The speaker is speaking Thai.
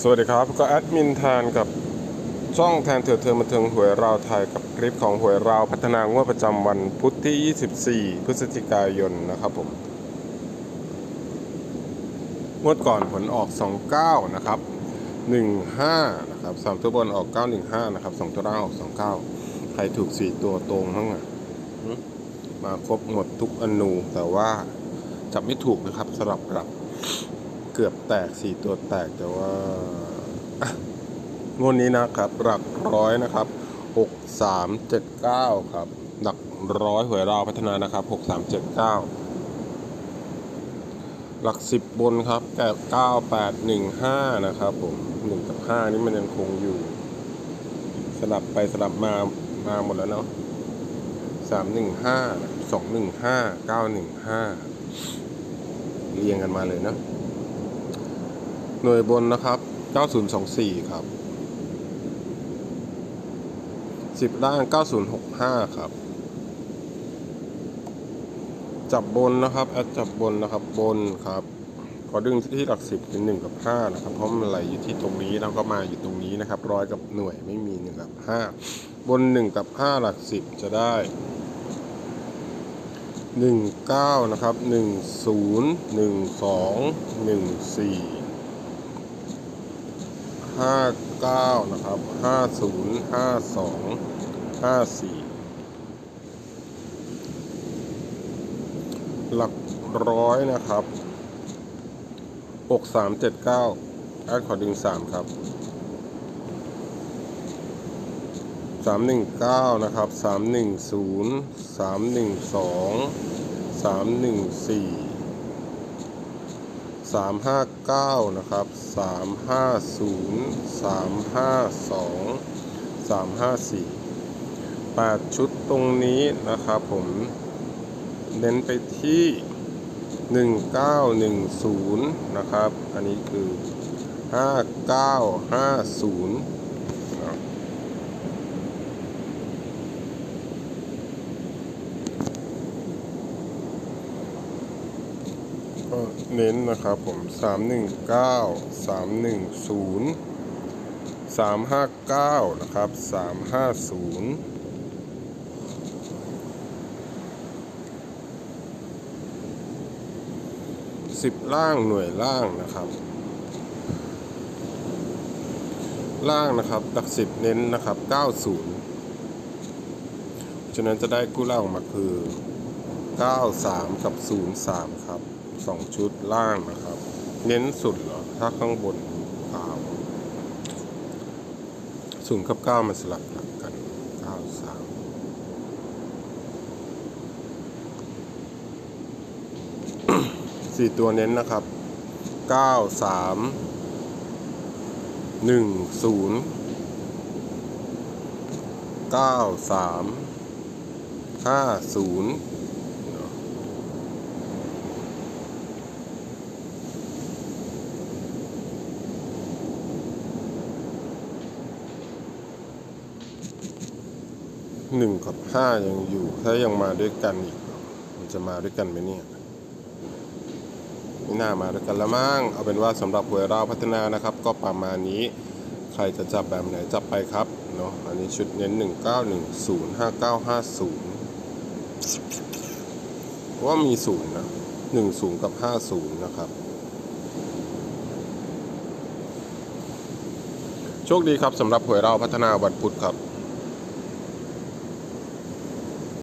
สวัสดีครับก็แอดมินแทนกับช่องแทนเถื่อเธอมาเทิงหวยเราวไทยกับคลิปของหวยเราวพัฒนางวดประจำวันพุธที่ 24 พฤศจิกายนนะครับผมงวดก่อนผลออก 29 นะครับ 15 นะครับสามตัวบนออก 915 นะครับสองตัวล่างออก 29 ใครถูก 4 ตัวตรงมั้งอะหึมาครบหมดทุกอนูแต่ว่าจับไม่ถูกนะครับสลับกลับ เกือบแตกสี่ตัวแตกแต่ว่างวดนี้นะครับ หลักร้อยนะครับหกสามเจ็ดเก้าครับ หลักร้อยหวยราพัฒนานะครับหกสามเจ็ดเก้าหลักสิบบนครับแก่เก้าแปดหนึ่งห้านะครับผมหนึ่งกับห้านี่มันยังคงอยู่ สลับไปสลับมามาหมดแล้วเนาะสามหนึ่งห้าสองหนึ่งห้าเก้าหนึ่งห้าเรียงกันมาเลยเนาะ หน่วยบนนะครับ 9024 ครับ 10 ล่าง 9065 ครับ จับบนนะครับ แอดจับบนนะครับ บนครับขอดึงที่หลักสิบเป็น 1 กับ 5 นะครับ เพราะมันไหลอยู่ที่ตรงนี้แล้วก็มาอยู่ตรงนี้นะครับ ร้อยกับหน่วยไม่มี 1 กับ 5 บน 1 กับ 5 หลักสิบจะได้ 19 นะครับ 10 12 14 ห้าเก้านะครับห้าศูนย์ห้าสองห้าสี่หลักร้อยนะครับหกสามเจ็ดเก้าแอดขอดึงสามครับสามหนึ่งเก้านะครับสาม 359 นะครับ 350 352 354 8 ชุดตรงนี้นะครับผมเน้นไปที่ 1910 นะครับ อันนี้คือ 5950 ก็เน้นนะครับผมสามหนึ่งเก้าสามหนึ่งศูนย์สามห้าเก้านะครับสามห้าศูนย์สิบล่างหน่วยล่างนะครับ ล่างนะครับดักสิบเน้นนะครับเก้าศูนย์ฉะนั้นจะได้กู้ล่างออกมาคือ 93 กับ 03 ครับ 2ชุดล่างนะครับ เน้นสุดเหรอ ถ้าข้างบนเก้าศูนย์กับ9มันสลับหลักกัน93สี่ตัวเน้นนะครับ93 10 93ห้าศูนย์ หนึ่งกับห้ายังอยู่ ถ้ายังมาด้วยกันอีก มันจะมาด้วยกันไหมเนี่ยไม่น่ามาด้วยกันละมั้งเอาเป็นว่าสำหรับหวยเราวพัฒนานะครับ ก็ประมาณนี้ ใครจะจับแบบไหนจับไปครับเนาะอันนี้ชุดเน้น 1910 5950 ว่ามีศูนย์นะหนึ่งศูนย์กับห้าศูนย์นะครับ โชคดีครับสำหรับหวยเราวพัฒนาวันพุธครับ